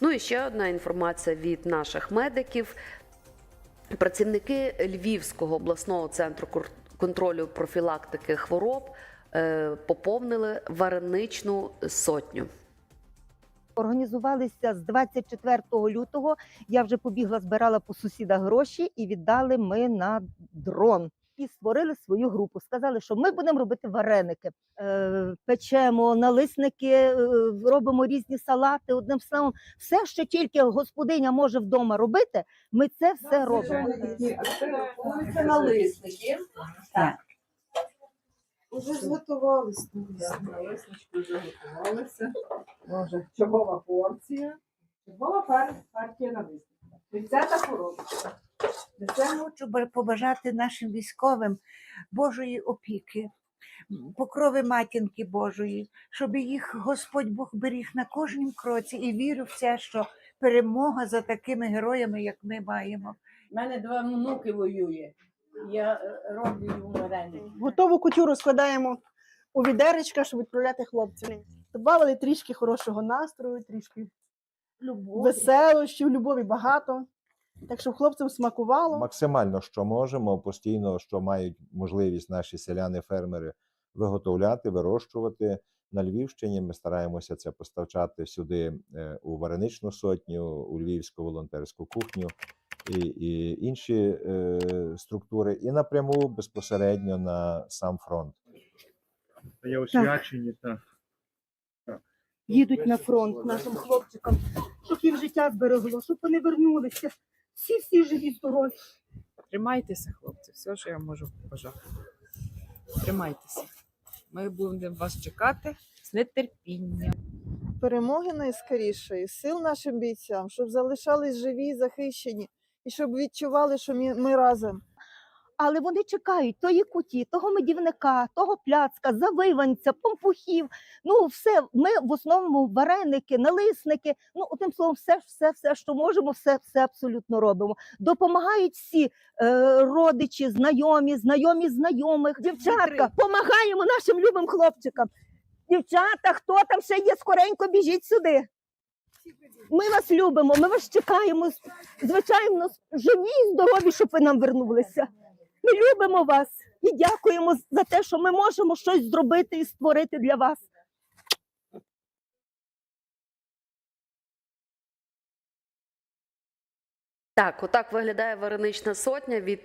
Ну і ще одна інформація від наших медиків. Працівники Львівського обласного центру контролю профілактики хвороб е, поповнили вареничну сотню. Організувалися з 24 лютого. Я вже побігла, збирала по сусідах гроші і віддали ми на дрон. І створили свою групу. Сказали, що ми будемо робити вареники, е, печемо налисники, е, робимо різні салати. Одним словом, все, що тільки господиня може вдома робити, ми це все робимо. Це налисники. Уже зготувалися. Налиснички вже готувалися. Чергова порція. Чергова пар- партія налисників. Тридцята коробочка. Несемо Хочу побажати нашим військовим Божої опіки, покрови матінки Божої, щоб їх Господь Бог беріг на кожнім кроці і вірю в це, що перемога за такими героями, як ми маємо. У мене два внуки воює. Я е, роблю їм вареники. Готову кутюру складаємо у відеречка, щоб відправляти хлопцям. Добавили трішки хорошого настрою, трішки веселощів, любові багато. Так щоб хлопцям смакувало. максимально, що можемо, постійно, що мають можливість наші селяни-фермери виготовляти, вирощувати на Львівщині. Ми стараємося це поставчати сюди е, у вареничну сотню, у львівську волонтерську кухню і, і інші е, структури, і напряму безпосередньо на сам фронт. Є освячені, так. Їдуть на фронт нашим хлопчикам, щоб їм життя зберегло, щоб вони вернулися. Всі всі живі, здорові. Тримайтеся, хлопці, все, що я можу побажати. Тримайтеся. Ми будемо вас чекати з нетерпінням. Перемоги найскорішої, сил нашим бійцям, щоб залишались живі, захищені, і щоб відчували, що ми, ми разом. Але вони чекають тої куті, того медівника, того пляцка, завиванця, помпухів. Ну, все, ми в основному вареники, налисники. Ну, одним словом, все, все, все, що можемо, все, все абсолютно робимо. Допомагають всі е, родичі, знайомі, знайомі знайомих. Дівчатка, допомагаємо нашим любим хлопчикам. Дівчата, хто там ще є, скоренько біжіть сюди. Ми вас любимо, ми вас чекаємо. Звичайно, живі і здорові, щоб ви нам вернулися. Ми любимо вас і дякуємо за те, що ми можемо щось зробити і створити для вас. Так, отак виглядає варенична сотня від